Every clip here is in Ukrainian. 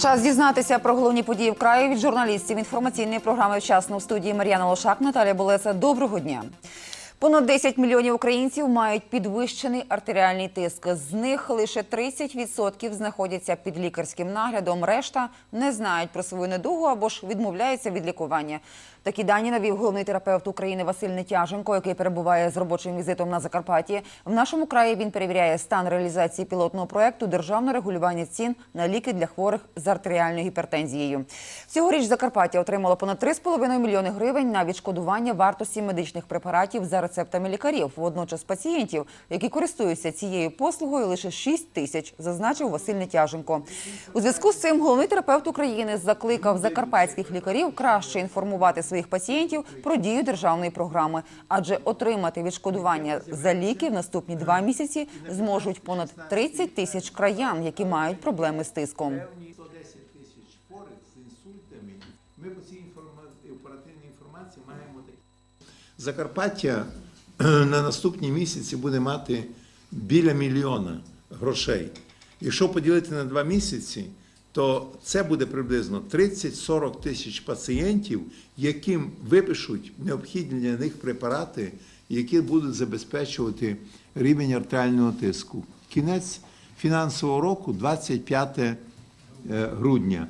Час дізнатися про головні події в краї від журналістів інформаційної програми «Вчасно» в студії Мар'яна Лошак, Наталія Болеса. Доброго дня. Понад 10 мільйонів українців мають підвищений артеріальний тиск. З них лише 30% знаходяться під лікарським наглядом. Решта не знають про свою недугу або ж відмовляються від лікування. Такі дані навів головний терапевт України Василь Нетяженко, який перебуває з робочим візитом на Закарпатті. В нашому краї він перевіряє стан реалізації пілотного проекту державне регулювання цін на ліки для хворих з артеріальною гіпертензією. Цьогоріч Закарпаття отримало понад 3,5 мільйони гривень на відшкодування вартості медичних препаратів за рецептами лікарів. Водночас пацієнтів, які користуються цією послугою, лише 6 тисяч, зазначив Василь Нетяженко. У зв'язку з цим головний терапевт України закликав закарпатських лікарів краще інформувати своїх пацієнтів про дію державної програми, адже отримати відшкодування за ліки в наступні два місяці зможуть понад 30 тисяч краян, які мають проблеми з тиском. Певні 110 тисяч хворих з інсультами. Ми по цій оперативній інформації маємо такі. Закарпаття на наступні місяці буде мати біля мільйона грошей. Якщо поділити на два місяці, то це буде приблизно 30-40 тисяч пацієнтів, яким випишуть необхідні для них препарати, які будуть забезпечувати рівень артеріального тиску. Кінець фінансового року 25 е, грудня.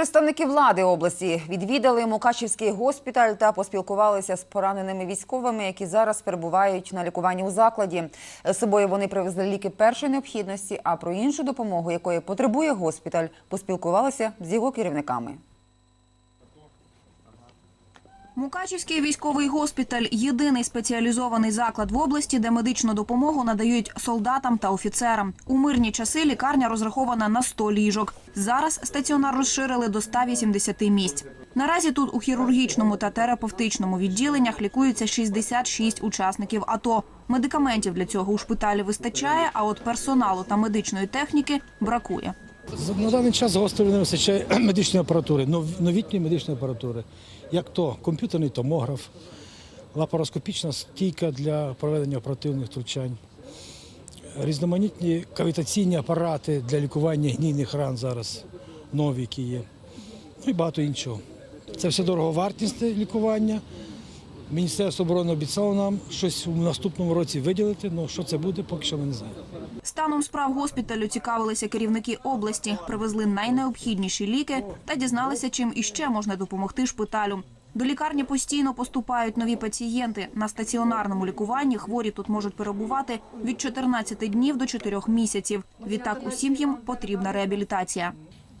Представники влади області відвідали Мукачівський госпіталь та поспілкувалися з пораненими військовими, які зараз перебувають на лікуванні у закладі. З собою вони привезли ліки першої необхідності. А про іншу допомогу, якої потребує госпіталь, поспілкувалися з його керівниками. Мукачівський військовий госпіталь єдиний спеціалізований заклад в області, де медичну допомогу надають солдатам та офіцерам. У мирні часи лікарня розрахована на 100 ліжок. Зараз стаціонар розширили до 180 місць. Наразі тут у хірургічному та терапевтичному відділеннях лікуються 66 учасників АТО. Медикаментів для цього у шпиталі вистачає, а от персоналу та медичної техніки бракує. На даний час гострої не вистачає медичної апаратури, новітньої медичної апаратури, як то комп'ютерний томограф, лапароскопічна стійка для проведення оперативних втручань, різноманітні кавітаційні апарати для лікування гнійних ран зараз нові, які є, ну і багато іншого. Це все дороговартісне лікування. Міністерство оборони обіцяло нам щось у наступному році виділити, але що це буде, поки що ми не знаємо. Станом справ госпіталю цікавилися керівники області, привезли найнеобхідніші ліки та дізналися, чим іще можна допомогти шпиталю. До лікарні постійно поступають нові пацієнти. На стаціонарному лікуванні хворі тут можуть перебувати від 14 днів до 4 місяців. Відтак усім їм потрібна реабілітація.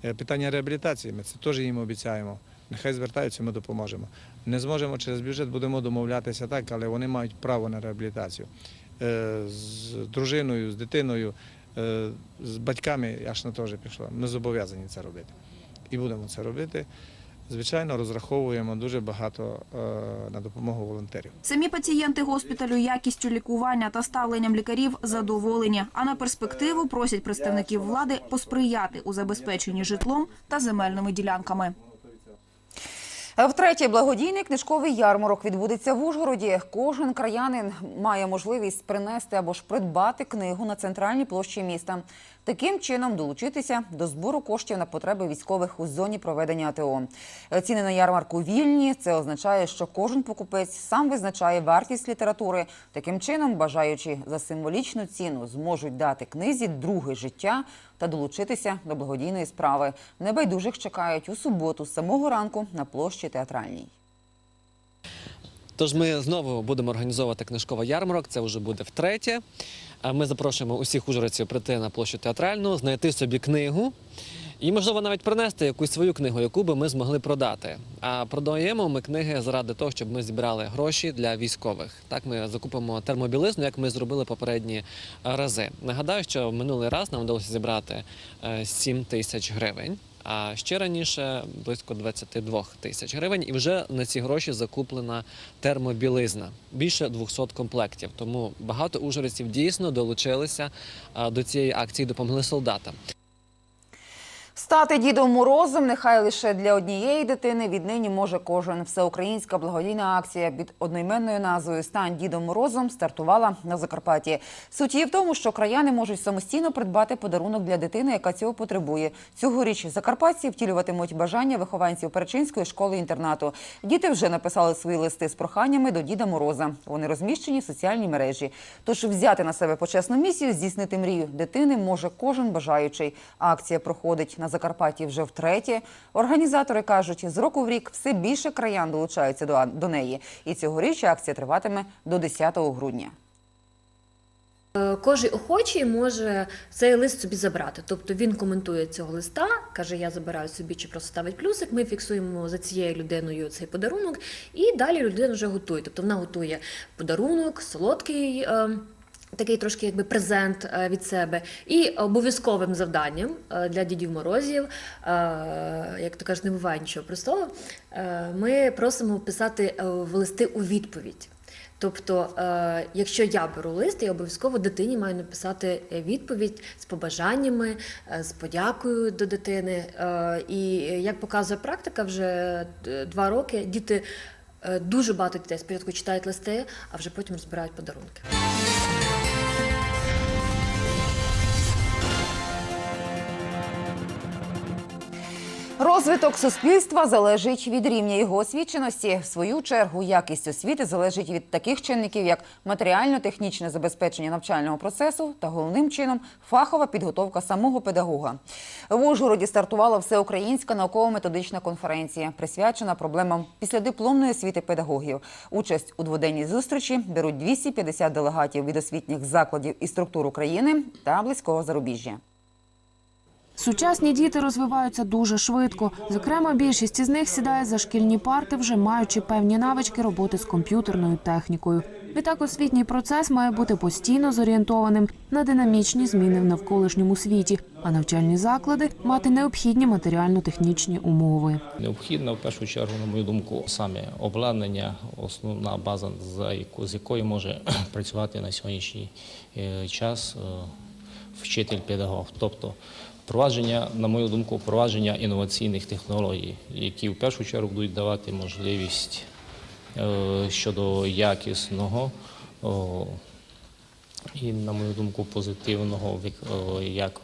Е, Питання реабілітації ми це теж їм обіцяємо. Нехай звертаються, ми допоможемо. Не зможемо через бюджет, будемо домовлятися так, але вони мають право на реабілітацію. Е, З дружиною, з дитиною, е, з батьками я ж на теж пішла. Ми зобов'язані це робити. І будемо це робити. Звичайно, розраховуємо дуже багато е, на допомогу волонтерів. Самі пацієнти госпіталю якістю лікування та ставленням лікарів задоволені. А на перспективу просять представників влади посприяти у забезпеченні житлом та земельними ділянками. Втретє, благодійний книжковий ярмарок відбудеться в Ужгороді. Кожен краянин має можливість принести або ж придбати книгу на центральній площі міста. Таким чином долучитися до збору коштів на потреби військових у зоні проведення АТО. Ціни на ярмарку вільні. Це означає, що кожен покупець сам визначає вартість літератури. Таким чином, бажаючи за символічну ціну, зможуть дати книзі друге життя та долучитися до благодійної справи. Небайдужих чекають у суботу з самого ранку на площі театральній. Тож ми знову будемо організовувати книжковий ярмарок. Це вже буде втретє. Ми запрошуємо усіх ужгородців прийти на площу театральну, знайти собі книгу. І, можливо, навіть принести якусь свою книгу, яку би ми змогли продати. А продаємо ми книги заради того, щоб ми зібрали гроші для військових. Так ми закупимо термобілизну, як ми зробили попередні е, рази. Нагадаю, що минулий раз нам вдалося зібрати е, 7 тисяч гривень. А ще раніше близько 22 тисяч гривень, і вже на ці гроші закуплена термобілизна більше 200 комплектів. Тому багато ужгородців дійсно долучилися до цієї акції, допомогли солдатам. Стати Дідом Морозом нехай лише для однієї дитини віднині може кожен. Всеукраїнська благодійна акція під одноіменною назвою Стань Дідом Морозом стартувала на Закарпатті. Суть її в тому, що краяни можуть самостійно придбати подарунок для дитини, яка цього потребує. Цьогоріч закарпатці втілюватимуть бажання вихованців Перечинської школи-інтернату. Діти вже написали свої листи з проханнями до Діда Мороза. Вони розміщені в соціальній мережі. Тож взяти на себе почесну місію, здійснити мрію дитини може кожен бажаючий. Акція проходить на Закарпатті вже втретє. Організатори кажуть, з року в рік все більше краян долучаються до, до неї. І цьогоріч акція триватиме до 10 грудня. Е, Кожен охочий може цей лист собі забрати. Тобто він коментує цього листа, каже, я забираю собі чи просто ставить плюсик. Ми фіксуємо за цією людиною цей подарунок, і далі людина вже готує. Тобто вона готує подарунок, солодкий. Такий трошки якби презент е, від себе, і обов'язковим завданням е, для дідів морозів, е, як то кажуть, не буває нічого простого. Ми просимо писати в листи у відповідь. Тобто, якщо я беру лист, я обов'язково дитині маю написати відповідь з побажаннями, з подякою до дитини. І як показує практика, вже два роки діти дуже багато дітей спочатку читають листи, а вже потім розбирають подарунки. Розвиток суспільства залежить від рівня його освіченості. В свою чергу якість освіти залежить від таких чинників, як матеріально-технічне забезпечення навчального процесу та головним чином фахова підготовка самого педагога. В Ужгороді стартувала всеукраїнська науково-методична конференція, присвячена проблемам післядипломної освіти педагогів. Участь у дводенній зустрічі беруть 250 делегатів від освітніх закладів і структур України та близького зарубіжжя. Сучасні діти розвиваються дуже швидко. Зокрема, більшість із них сідає за шкільні парти, вже маючи певні навички роботи з комп'ютерною технікою. Відтак освітній процес має бути постійно зорієнтованим на динамічні зміни в навколишньому світі, а навчальні заклади мати необхідні матеріально-технічні умови. Необхідно в першу чергу, на мою думку, саме обладнання, основна база, з якою може працювати на сьогоднішній е, час е, вчитель-педагог. Тобто впровадження, на мою думку, впровадження інноваційних технологій, які в першу чергу будуть давати можливість е, щодо якісного. І, на мою думку, позитивного як,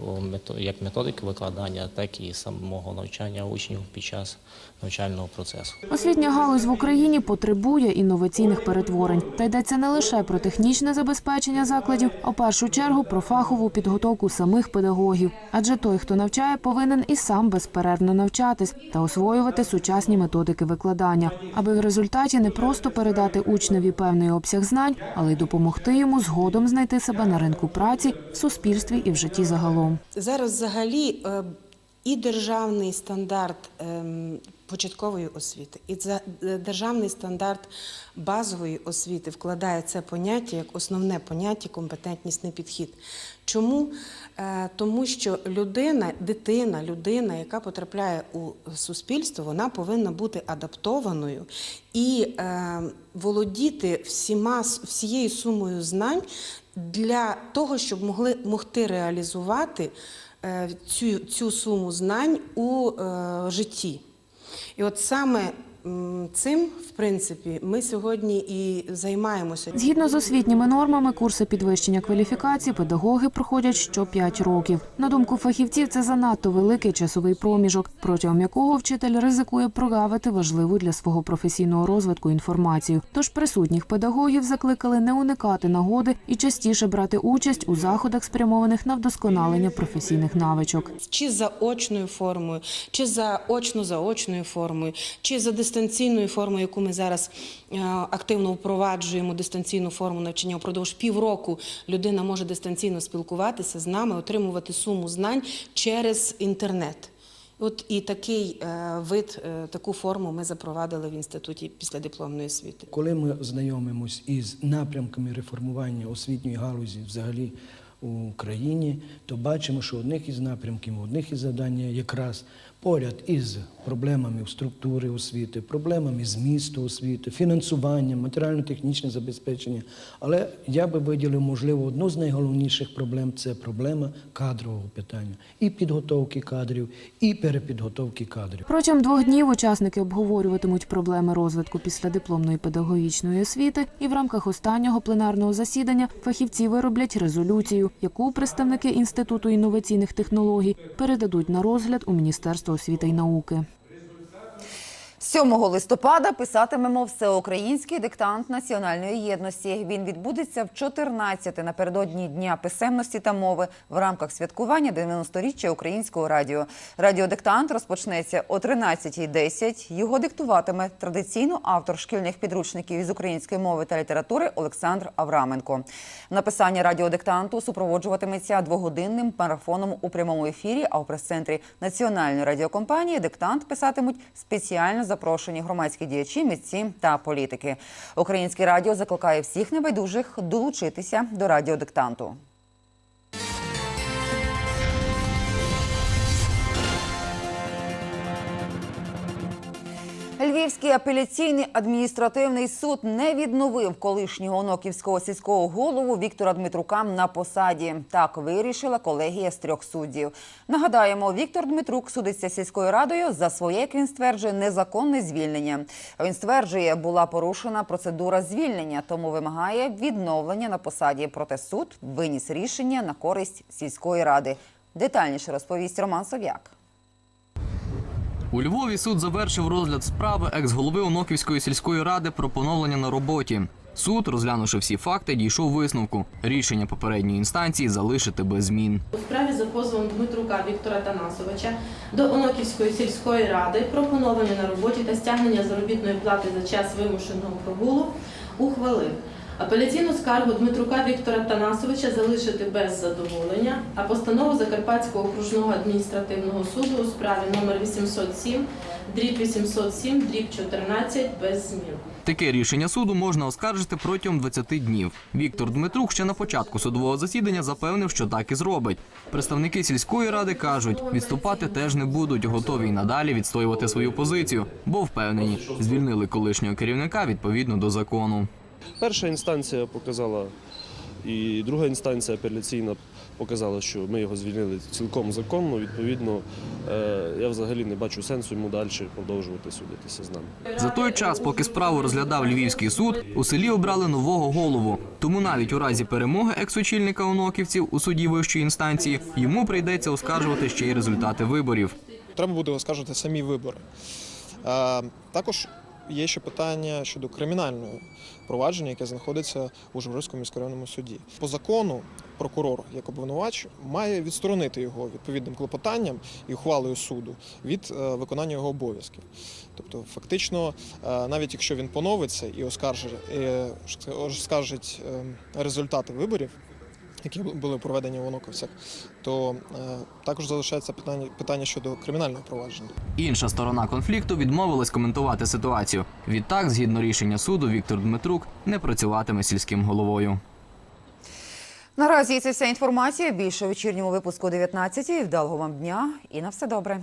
як методики викладання, так і самого навчання учнів під час навчального процесу. Освітня галузь в Україні потребує інноваційних перетворень. Та йдеться не лише про технічне забезпечення закладів, а в першу чергу про фахову підготовку самих педагогів. Адже той, хто навчає, повинен і сам безперервно навчатись та освоювати сучасні методики викладання, аби в результаті не просто передати учневі певний обсяг знань, але й допомогти йому згодом знайти себе на ринку праці, в суспільстві і в житті загалом. Зараз взагалі е, і державний стандарт ем, початкової освіти, і е, державний стандарт базової освіти вкладає це поняття як основне поняття компетентнісний підхід. Чому? Е, Тому що людина, дитина, людина, яка потрапляє у суспільство, вона повинна бути адаптованою і е, володіти всіма, всією сумою знань для того, щоб могли могти реалізувати цю, цю суму знань у е, житті. І от саме цим, в принципі, ми сьогодні і займаємося. Згідно з освітніми нормами, курси підвищення кваліфікації педагоги проходять що 5 років. На думку фахівців, це занадто великий часовий проміжок, протягом якого вчитель ризикує прогавити важливу для свого професійного розвитку інформацію. Тож присутніх педагогів закликали не уникати нагоди і частіше брати участь у заходах, спрямованих на вдосконалення професійних навичок. Чи за очною формою, чи за очно-заочною формою, чи за дистанційною формою, яку ми зараз е, активно впроваджуємо, дистанційну форму навчання. Упродовж півроку людина може дистанційно спілкуватися з нами, отримувати суму знань через інтернет. От і такий е, вид, е, таку форму ми запровадили в інституті післядипломної освіти. Коли ми знайомимось із напрямками реформування освітньої галузі взагалі у країні, то бачимо, що одних із напрямків, одних із завдань якраз поряд із проблемами структури освіти, проблемами змісту освіти, фінансуванням, матеріально-технічне забезпечення. Але я би виділив, можливо, одну з найголовніших проблем це проблема кадрового питання і підготовки кадрів, і перепідготовки кадрів. Протягом двох днів учасники обговорюватимуть проблеми розвитку післядипломної педагогічної освіти, і в рамках останнього пленарного засідання фахівці вироблять резолюцію, яку представники інституту інноваційних технологій передадуть на розгляд у Міністерство освіти й науки. 7 листопада писатимемо всеукраїнський диктант національної єдності. Він відбудеться в 14 напередодні Дня писемності та мови в рамках святкування 90-річчя українського радіо. Радіодиктант розпочнеться о 13.10. Його диктуватиме традиційно автор шкільних підручників із української мови та літератури Олександр Авраменко. Написання радіодиктанту супроводжуватиметься двогодинним марафоном у прямому ефірі. А у прес-центрі національної радіокомпанії диктант писатимуть спеціально запрошені громадські діячі, митці та політики. Українське радіо закликає всіх небайдужих долучитися до радіодиктанту. Львівський апеляційний адміністративний суд не відновив колишнього оноківського сільського голову Віктора Дмитрука на посаді. Так вирішила колегія з трьох суддів. Нагадаємо, Віктор Дмитрук судиться сільською радою за своє, як він стверджує, незаконне звільнення. Він стверджує, була порушена процедура звільнення, тому вимагає відновлення на посаді. Проте суд виніс рішення на користь сільської ради. Детальніше розповість Роман Сов'як. У Львові суд завершив розгляд справи екс-голови Оноківської сільської ради про поновлення на роботі. Суд, розглянувши всі факти, дійшов висновку. Рішення попередньої інстанції залишити без змін. У справі за позовом Дмитрука Віктора Танасовича до Оноківської сільської ради про поновлення на роботі та стягнення заробітної плати за час вимушеного прогулу ухвалив апеляційну скаргу Дмитрука Віктора Танасовича залишити без задоволення, а постанову Закарпатського окружного адміністративного суду у справі номер 807, дріб 807, дріб 14 без змін. Таке рішення суду можна оскаржити протягом 20 днів. Віктор Дмитрук ще на початку судового засідання запевнив, що так і зробить. Представники сільської ради кажуть, відступати теж не будуть, готові й надалі відстоювати свою позицію, бо впевнені, звільнили колишнього керівника відповідно до закону. Перша інстанція показала, і друга інстанція апеляційна показала, що ми його звільнили цілком законно. Відповідно, е, я взагалі не бачу сенсу йому далі продовжувати судитися з нами. За той час, поки справу розглядав Львівський суд, у селі обрали нового голову. Тому навіть у разі перемоги екс-очільника оноківців у суді вищої інстанції йому прийдеться оскаржувати ще й результати виборів. Треба буде оскаржувати самі вибори. Е, Також є ще питання щодо кримінального провадження, яке знаходиться у Жмурівському міськрайонному суді. По закону прокурор, як обвинувач, має відсторонити його відповідним клопотанням і ухвалою суду від е, виконання його обов'язків. Тобто, фактично, е, навіть якщо він поновиться і оскаржить, е, оскаржить е, результати виборів, які були проведені в Оноковцях, то е, також залишається питання, питання щодо кримінального провадження. Інша сторона конфлікту відмовилась коментувати ситуацію. Відтак, згідно рішення суду, Віктор Дмитрук не працюватиме сільським головою. Наразі це вся інформація. Більше у вечірньому випуску 19. Вдалого вам дня і на все добре.